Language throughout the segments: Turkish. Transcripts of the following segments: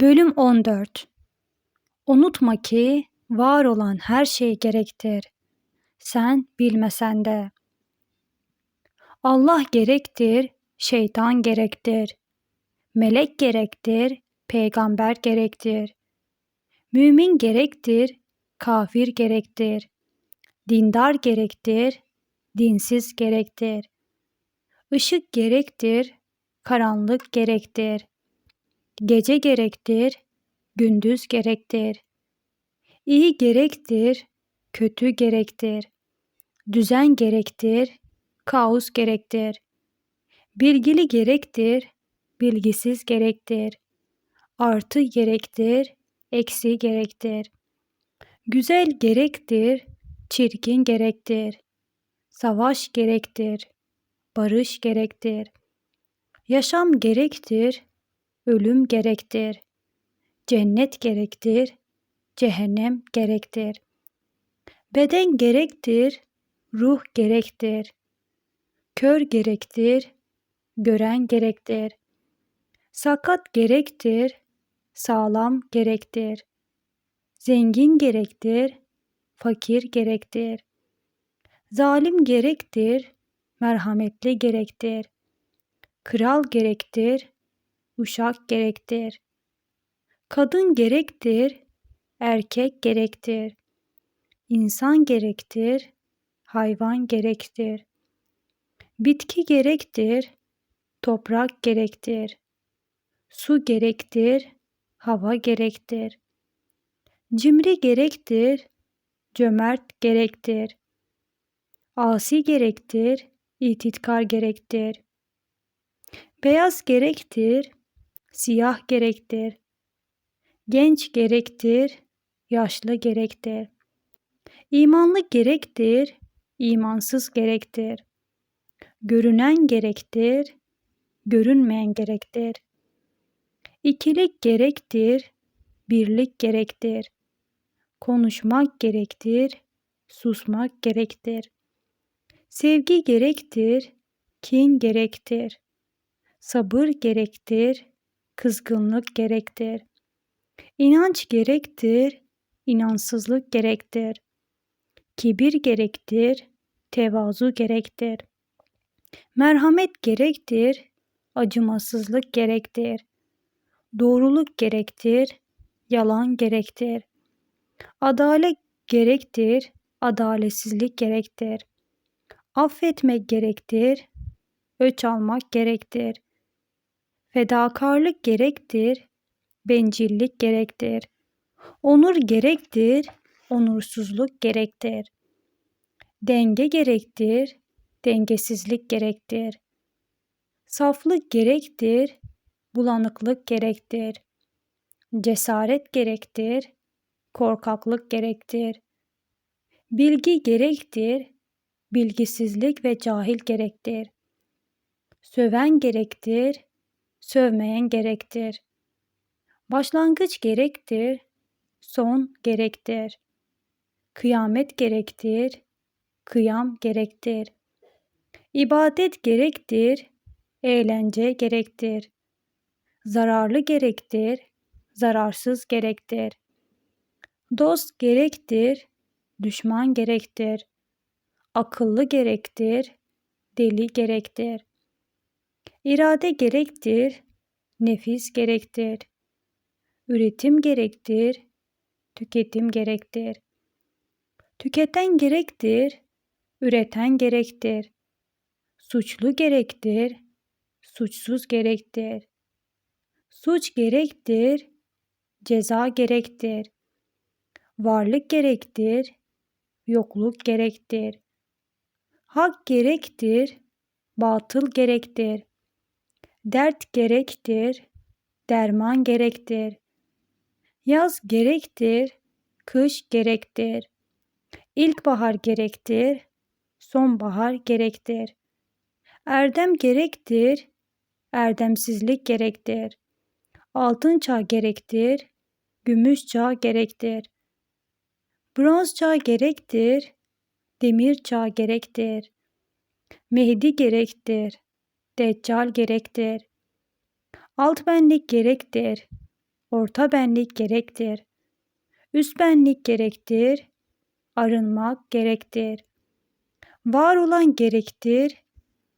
Bölüm 14 Unutma ki var olan her şey gerektir. Sen bilmesen de. Allah gerektir, şeytan gerektir. Melek gerektir, peygamber gerektir. Mümin gerektir, kafir gerektir. Dindar gerektir, dinsiz gerektir. Işık gerektir, karanlık gerektir. Gece gerektir, gündüz gerektir. İyi gerektir, kötü gerektir. Düzen gerektir, kaos gerektir. Bilgili gerektir, bilgisiz gerektir. Artı gerektir, eksi gerektir. Güzel gerektir, çirkin gerektir. Savaş gerektir, barış gerektir. Yaşam gerektir, ölüm gerektir. Cennet gerektir, cehennem gerektir. Beden gerektir, ruh gerektir. Kör gerektir, gören gerektir. Sakat gerektir, sağlam gerektir. Zengin gerektir, fakir gerektir. Zalim gerektir, merhametli gerektir. Kral gerektir, uşak gerektir. Kadın gerektir, erkek gerektir. İnsan gerektir, hayvan gerektir. Bitki gerektir, toprak gerektir. Su gerektir, hava gerektir. Cimri gerektir, cömert gerektir. Asi gerektir, ititkar gerektir. Beyaz gerektir, siyah gerektir. Genç gerektir, yaşlı gerektir. İmanlı gerektir, imansız gerektir. Görünen gerektir, görünmeyen gerektir. İkilik gerektir, birlik gerektir. Konuşmak gerektir, susmak gerektir. Sevgi gerektir, kin gerektir. Sabır gerektir, kızgınlık gerektir. İnanç gerektir, inansızlık gerektir. Kibir gerektir, tevazu gerektir. Merhamet gerektir, acımasızlık gerektir. Doğruluk gerektir, yalan gerektir. Adalet gerektir, adaletsizlik gerektir. Affetmek gerektir, öç almak gerektir. Fedakarlık gerektir, bencillik gerektir. Onur gerektir, onursuzluk gerektir. Denge gerektir, dengesizlik gerektir. Saflık gerektir, bulanıklık gerektir. Cesaret gerektir, korkaklık gerektir. Bilgi gerektir, bilgisizlik ve cahil gerektir. Söven gerektir, sövmeyen gerektir. Başlangıç gerektir, son gerektir. Kıyamet gerektir, kıyam gerektir. İbadet gerektir, eğlence gerektir. Zararlı gerektir, zararsız gerektir. Dost gerektir, düşman gerektir. Akıllı gerektir, deli gerektir. İrade gerektir, nefis gerektir. Üretim gerektir, tüketim gerektir. Tüketen gerektir, üreten gerektir. Suçlu gerektir, suçsuz gerektir. Suç gerektir, ceza gerektir. Varlık gerektir, yokluk gerektir. Hak gerektir, batıl gerektir. Dert gerektir, derman gerektir. Yaz gerektir, kış gerektir. İlkbahar gerektir, sonbahar gerektir. Erdem gerektir, erdemsizlik gerektir. Altın çağ gerektir, gümüş çağ gerektir. Bronz çağ gerektir, demir çağ gerektir. Mehdi gerektir, deccal gerektir. Alt benlik gerektir, orta benlik gerektir. Üst benlik gerektir. Arınmak gerektir. Var olan gerektir.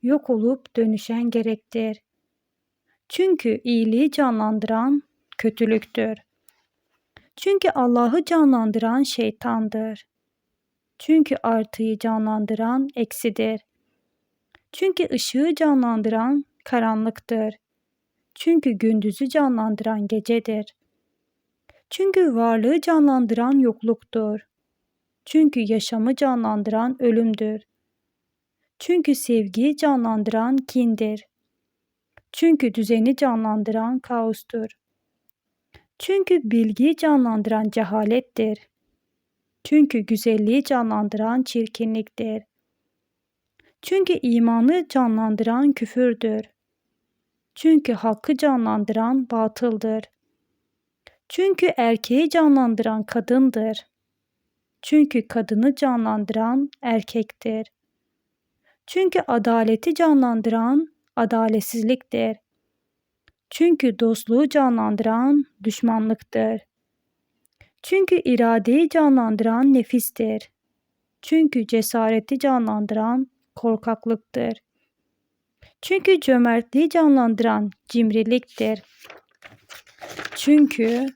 Yok olup dönüşen gerektir. Çünkü iyiliği canlandıran kötülüktür. Çünkü Allah'ı canlandıran şeytandır. Çünkü artıyı canlandıran eksidir. Çünkü ışığı canlandıran karanlıktır. Çünkü gündüzü canlandıran gecedir. Çünkü varlığı canlandıran yokluktur. Çünkü yaşamı canlandıran ölümdür. Çünkü sevgiyi canlandıran kindir. Çünkü düzeni canlandıran kaostur. Çünkü bilgiyi canlandıran cehalettir. Çünkü güzelliği canlandıran çirkinliktir. Çünkü imanı canlandıran küfürdür. Çünkü hakkı canlandıran batıldır. Çünkü erkeği canlandıran kadındır. Çünkü kadını canlandıran erkektir. Çünkü adaleti canlandıran adaletsizliktir. Çünkü dostluğu canlandıran düşmanlıktır. Çünkü iradeyi canlandıran nefistir. Çünkü cesareti canlandıran korkaklıktır. Çünkü cömertliği canlandıran cimriliktir. Çünkü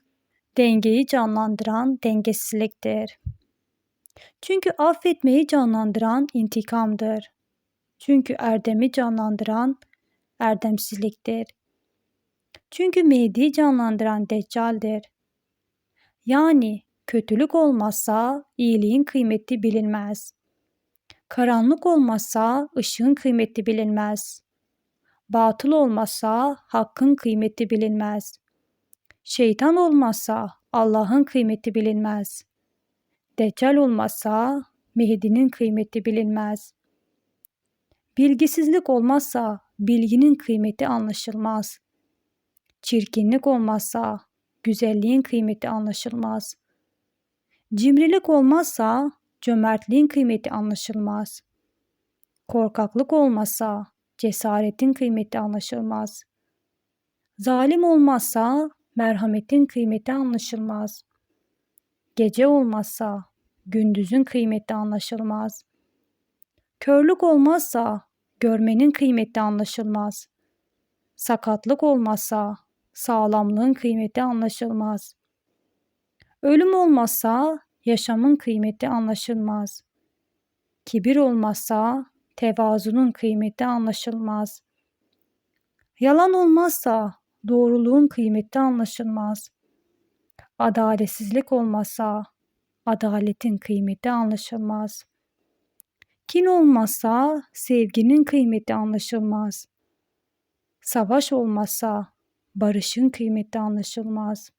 dengeyi canlandıran dengesizliktir. Çünkü affetmeyi canlandıran intikamdır. Çünkü erdemi canlandıran erdemsizliktir. Çünkü Mehdi'yi canlandıran Deccal'dir. Yani kötülük olmazsa iyiliğin kıymeti bilinmez. Karanlık olmazsa ışığın kıymeti bilinmez. Batıl olmazsa hakkın kıymeti bilinmez. Şeytan olmazsa Allah'ın kıymeti bilinmez. Deccal olmazsa Mehdi'nin kıymeti bilinmez. Bilgisizlik olmazsa bilginin kıymeti anlaşılmaz. Çirkinlik olmazsa güzelliğin kıymeti anlaşılmaz. Cimrilik olmazsa cömertliğin kıymeti anlaşılmaz. Korkaklık olmazsa cesaretin kıymeti anlaşılmaz. Zalim olmazsa merhametin kıymeti anlaşılmaz. Gece olmazsa gündüzün kıymeti anlaşılmaz. Körlük olmazsa görmenin kıymeti anlaşılmaz. Sakatlık olmazsa sağlamlığın kıymeti anlaşılmaz. Ölüm olmazsa yaşamın kıymeti anlaşılmaz. Kibir olmazsa tevazunun kıymeti anlaşılmaz. Yalan olmazsa doğruluğun kıymeti anlaşılmaz. Adaletsizlik olmazsa adaletin kıymeti anlaşılmaz. Kin olmazsa sevginin kıymeti anlaşılmaz. Savaş olmazsa barışın kıymeti anlaşılmaz.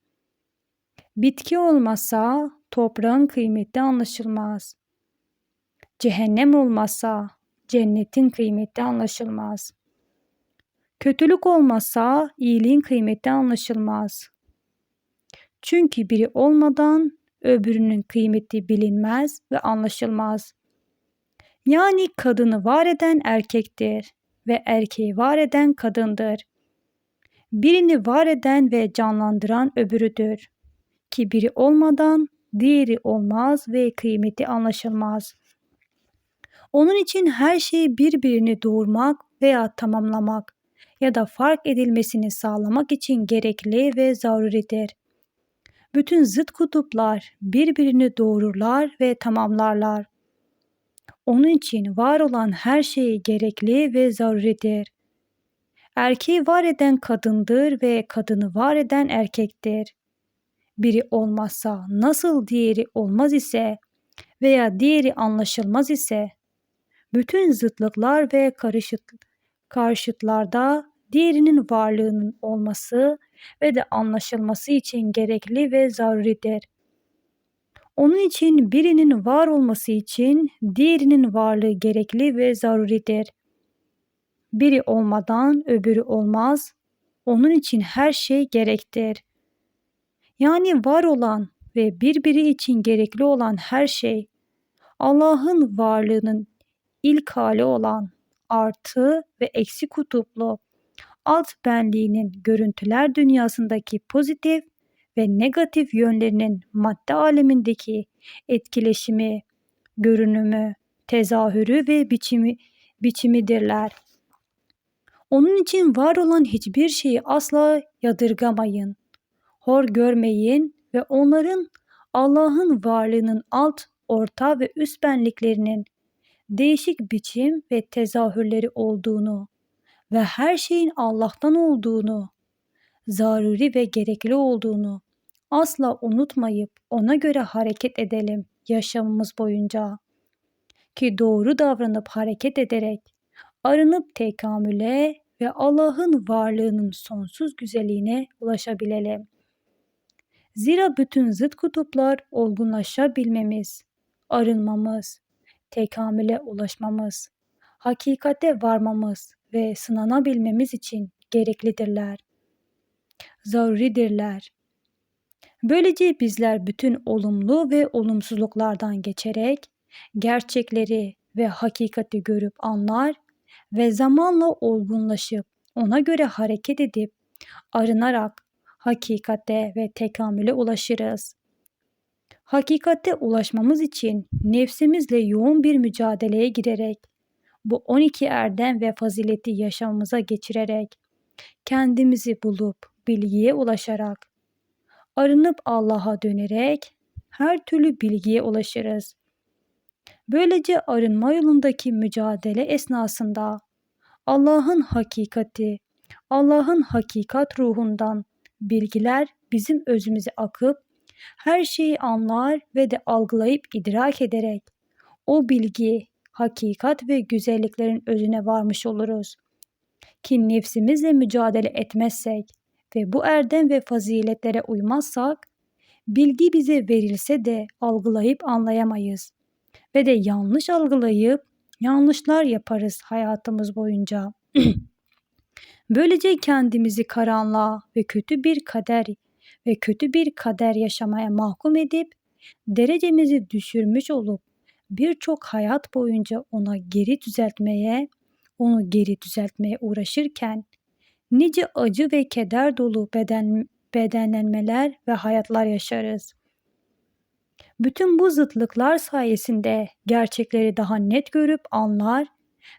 Bitki olmazsa toprağın kıymeti anlaşılmaz. Cehennem olmazsa cennetin kıymeti anlaşılmaz. Kötülük olmazsa iyiliğin kıymeti anlaşılmaz. Çünkü biri olmadan öbürünün kıymeti bilinmez ve anlaşılmaz. Yani kadını var eden erkektir ve erkeği var eden kadındır. Birini var eden ve canlandıran öbürüdür. Ki biri olmadan diğeri olmaz ve kıymeti anlaşılmaz. Onun için her şey birbirini doğurmak veya tamamlamak ya da fark edilmesini sağlamak için gerekli ve zaruridir. Bütün zıt kutuplar birbirini doğururlar ve tamamlarlar. Onun için var olan her şey gerekli ve zaruridir. Erkeği var eden kadındır ve kadını var eden erkektir. Biri olmazsa nasıl diğeri olmaz ise veya diğeri anlaşılmaz ise bütün zıtlıklar ve karışık, karşıtlarda diğerinin varlığının olması ve de anlaşılması için gerekli ve zaruridir. Onun için birinin var olması için diğerinin varlığı gerekli ve zaruridir. Biri olmadan öbürü olmaz. Onun için her şey gerektir. Yani var olan ve birbiri için gerekli olan her şey Allah'ın varlığının ilk hali olan artı ve eksi kutuplu alt benliğinin görüntüler dünyasındaki pozitif ve negatif yönlerinin madde alemindeki etkileşimi, görünümü, tezahürü ve biçimi biçimidirler. Onun için var olan hiçbir şeyi asla yadırgamayın. Hor görmeyin ve onların Allah'ın varlığının alt, orta ve üst benliklerinin değişik biçim ve tezahürleri olduğunu ve her şeyin Allah'tan olduğunu, zaruri ve gerekli olduğunu asla unutmayıp ona göre hareket edelim yaşamımız boyunca. Ki doğru davranıp hareket ederek arınıp tekamüle ve Allah'ın varlığının sonsuz güzelliğine ulaşabilelim. Zira bütün zıt kutuplar olgunlaşabilmemiz, arınmamız, tekamüle ulaşmamız, hakikate varmamız ve sınanabilmemiz için gereklidirler. Zaruridirler. Böylece bizler bütün olumlu ve olumsuzluklardan geçerek gerçekleri ve hakikati görüp anlar ve zamanla olgunlaşıp ona göre hareket edip arınarak hakikate ve tekamüle ulaşırız. Hakikate ulaşmamız için nefsimizle yoğun bir mücadeleye girerek bu 12 erdem ve fazileti yaşamımıza geçirerek kendimizi bulup bilgiye ulaşarak arınıp Allah'a dönerek her türlü bilgiye ulaşırız. Böylece arınma yolundaki mücadele esnasında Allah'ın hakikati, Allah'ın hakikat ruhundan bilgiler bizim özümüze akıp her şeyi anlar ve de algılayıp idrak ederek o bilgi, hakikat ve güzelliklerin özüne varmış oluruz. Ki nefsimizle mücadele etmezsek ve bu erdem ve faziletlere uymazsak bilgi bize verilse de algılayıp anlayamayız ve de yanlış algılayıp yanlışlar yaparız hayatımız boyunca. Böylece kendimizi karanlığa ve kötü bir kader ve kötü bir kader yaşamaya mahkum edip derecemizi düşürmüş olup birçok hayat boyunca ona geri düzeltmeye, onu geri düzeltmeye uğraşırken nice acı ve keder dolu beden, bedenlenmeler ve hayatlar yaşarız. Bütün bu zıtlıklar sayesinde gerçekleri daha net görüp anlar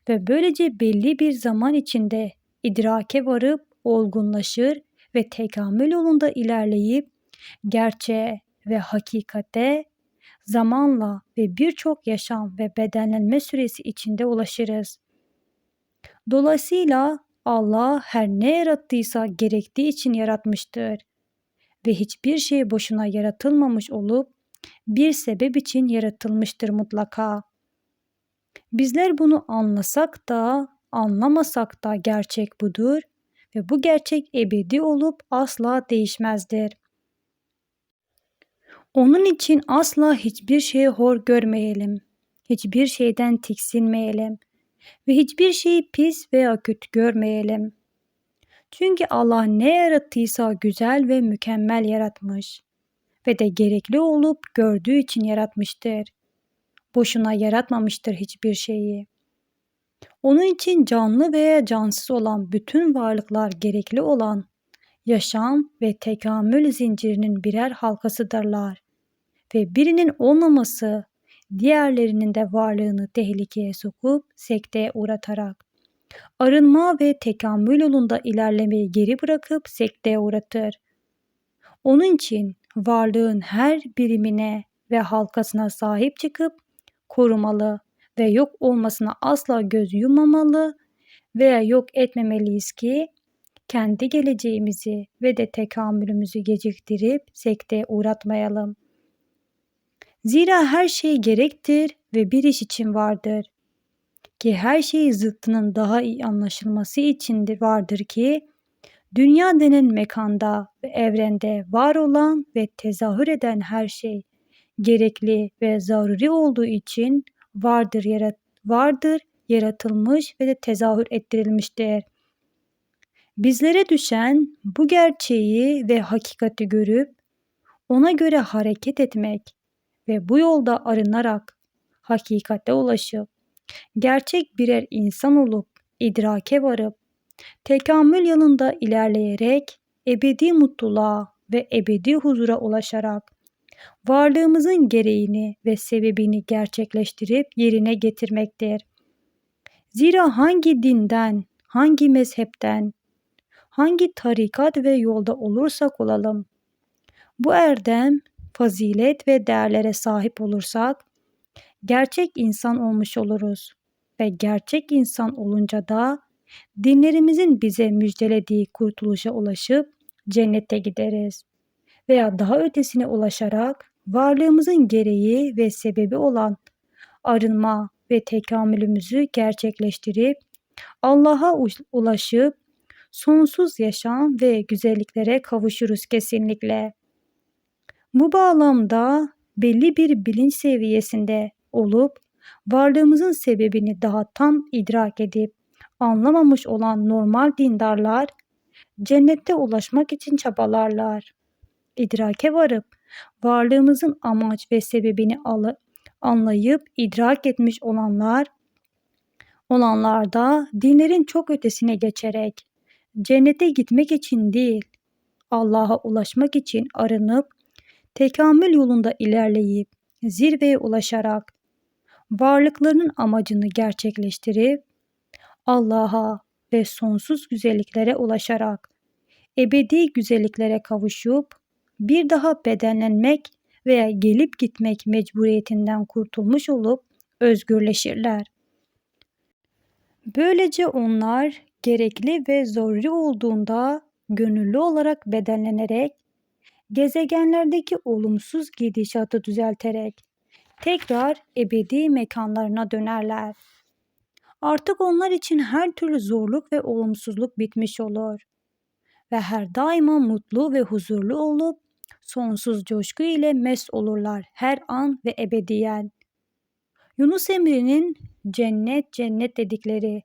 ve böylece belli bir zaman içinde idrake varıp olgunlaşır ve tekamül yolunda ilerleyip gerçeğe ve hakikate zamanla ve birçok yaşam ve bedenlenme süresi içinde ulaşırız. Dolayısıyla Allah her ne yarattıysa gerektiği için yaratmıştır ve hiçbir şey boşuna yaratılmamış olup bir sebep için yaratılmıştır mutlaka. Bizler bunu anlasak da anlamasak da gerçek budur ve bu gerçek ebedi olup asla değişmezdir. Onun için asla hiçbir şeyi hor görmeyelim. Hiçbir şeyden tiksinmeyelim ve hiçbir şeyi pis veya kötü görmeyelim. Çünkü Allah ne yarattıysa güzel ve mükemmel yaratmış ve de gerekli olup gördüğü için yaratmıştır. Boşuna yaratmamıştır hiçbir şeyi. Onun için canlı veya cansız olan bütün varlıklar gerekli olan yaşam ve tekamül zincirinin birer halkasıdırlar ve birinin olmaması diğerlerinin de varlığını tehlikeye sokup sekteye uğratarak arınma ve tekamül yolunda ilerlemeyi geri bırakıp sekteye uğratır. Onun için varlığın her birimine ve halkasına sahip çıkıp korumalı ve yok olmasına asla göz yummamalı veya yok etmemeliyiz ki kendi geleceğimizi ve de tekamülümüzü geciktirip sekteye uğratmayalım. Zira her şey gerektir ve bir iş için vardır. Ki her şey zıttının daha iyi anlaşılması içindir vardır ki dünya denen mekanda ve evrende var olan ve tezahür eden her şey gerekli ve zaruri olduğu için vardır yarat vardır yaratılmış ve de tezahür ettirilmiştir. Bizlere düşen bu gerçeği ve hakikati görüp ona göre hareket etmek ve bu yolda arınarak hakikate ulaşıp gerçek birer insan olup idrake varıp tekamül yolunda ilerleyerek ebedi mutluluğa ve ebedi huzura ulaşarak varlığımızın gereğini ve sebebini gerçekleştirip yerine getirmektir. Zira hangi dinden, hangi mezhepten, hangi tarikat ve yolda olursak olalım, bu erdem, fazilet ve değerlere sahip olursak, gerçek insan olmuş oluruz ve gerçek insan olunca da dinlerimizin bize müjdelediği kurtuluşa ulaşıp cennete gideriz veya daha ötesine ulaşarak varlığımızın gereği ve sebebi olan arınma ve tekamülümüzü gerçekleştirip Allah'a ulaşıp sonsuz yaşam ve güzelliklere kavuşuruz kesinlikle. Bu bağlamda belli bir bilinç seviyesinde olup varlığımızın sebebini daha tam idrak edip anlamamış olan normal dindarlar cennette ulaşmak için çabalarlar. İdrake varıp varlığımızın amaç ve sebebini anlayıp idrak etmiş olanlar olanlar da dinlerin çok ötesine geçerek cennete gitmek için değil Allah'a ulaşmak için arınıp tekamül yolunda ilerleyip zirveye ulaşarak varlıklarının amacını gerçekleştirip Allah'a ve sonsuz güzelliklere ulaşarak ebedi güzelliklere kavuşup bir daha bedenlenmek veya gelip gitmek mecburiyetinden kurtulmuş olup özgürleşirler. Böylece onlar gerekli ve zorlu olduğunda gönüllü olarak bedenlenerek gezegenlerdeki olumsuz gidişatı düzelterek tekrar ebedi mekanlarına dönerler. Artık onlar için her türlü zorluk ve olumsuzluk bitmiş olur ve her daima mutlu ve huzurlu olup sonsuz coşku ile mest olurlar her an ve ebediyen. Yunus Emre'nin cennet cennet dedikleri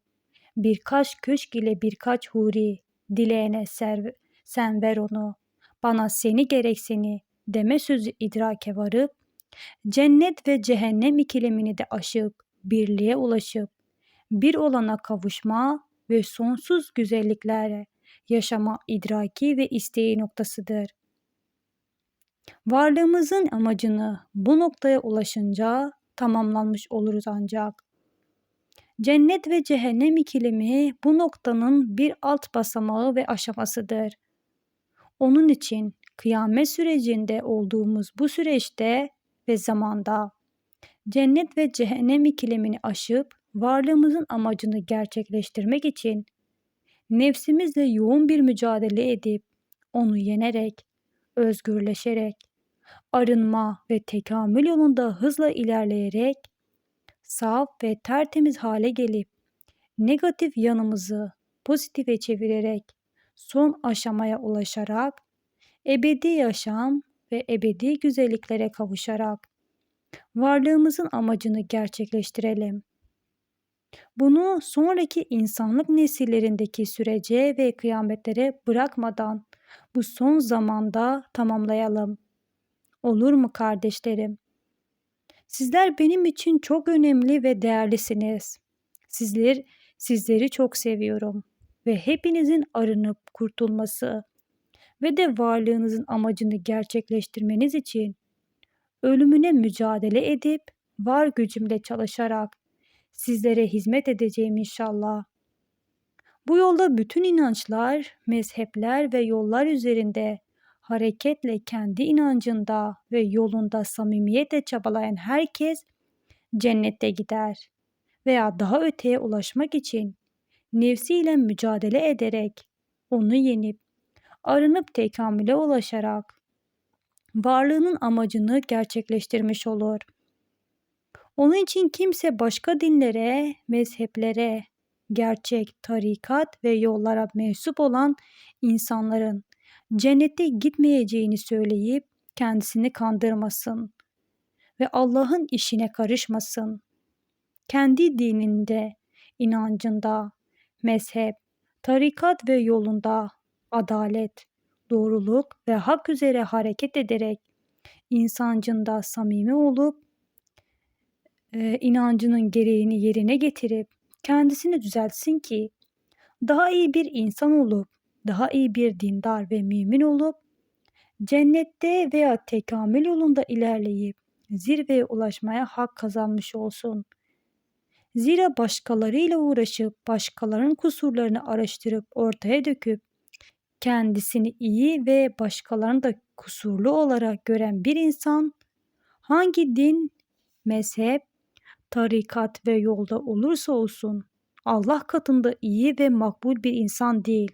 birkaç köşk ile birkaç huri dileğine ser, sen ver onu bana seni gerek seni deme sözü idrake varıp cennet ve cehennem ikilemini de aşıp birliğe ulaşıp bir olana kavuşma ve sonsuz güzelliklere yaşama idraki ve isteği noktasıdır. Varlığımızın amacını bu noktaya ulaşınca tamamlanmış oluruz ancak. Cennet ve cehennem ikilemi bu noktanın bir alt basamağı ve aşamasıdır. Onun için kıyamet sürecinde olduğumuz bu süreçte ve zamanda cennet ve cehennem ikilemini aşıp varlığımızın amacını gerçekleştirmek için nefsimizle yoğun bir mücadele edip onu yenerek, özgürleşerek, arınma ve tekamül yolunda hızla ilerleyerek saf ve tertemiz hale gelip negatif yanımızı pozitife çevirerek son aşamaya ulaşarak ebedi yaşam ve ebedi güzelliklere kavuşarak varlığımızın amacını gerçekleştirelim. Bunu sonraki insanlık nesillerindeki sürece ve kıyametlere bırakmadan bu son zamanda tamamlayalım. Olur mu kardeşlerim? Sizler benim için çok önemli ve değerlisiniz. Sizler sizleri çok seviyorum ve hepinizin arınıp kurtulması ve de varlığınızın amacını gerçekleştirmeniz için ölümüne mücadele edip var gücümle çalışarak sizlere hizmet edeceğim inşallah. Bu yolda bütün inançlar, mezhepler ve yollar üzerinde hareketle kendi inancında ve yolunda samimiyetle çabalayan herkes cennette gider veya daha öteye ulaşmak için nefsiyle mücadele ederek onu yenip arınıp tekamüle ulaşarak varlığının amacını gerçekleştirmiş olur. Onun için kimse başka dinlere, mezheplere, gerçek tarikat ve yollara mensup olan insanların cennete gitmeyeceğini söyleyip kendisini kandırmasın ve Allah'ın işine karışmasın. Kendi dininde, inancında, mezhep, tarikat ve yolunda adalet, doğruluk ve hak üzere hareket ederek insancında samimi olup e, inancının gereğini yerine getirip kendisini düzeltsin ki daha iyi bir insan olup daha iyi bir dindar ve mümin olup cennette veya tekamül yolunda ilerleyip zirveye ulaşmaya hak kazanmış olsun. Zira başkalarıyla uğraşıp başkalarının kusurlarını araştırıp ortaya döküp kendisini iyi ve başkalarını da kusurlu olarak gören bir insan hangi din, mezhep, tarikat ve yolda olursa olsun Allah katında iyi ve makbul bir insan değil.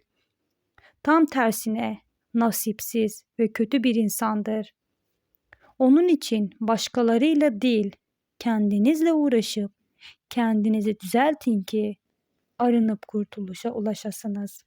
Tam tersine nasipsiz ve kötü bir insandır. Onun için başkalarıyla değil, kendinizle uğraşıp kendinizi düzeltin ki arınıp kurtuluşa ulaşasınız.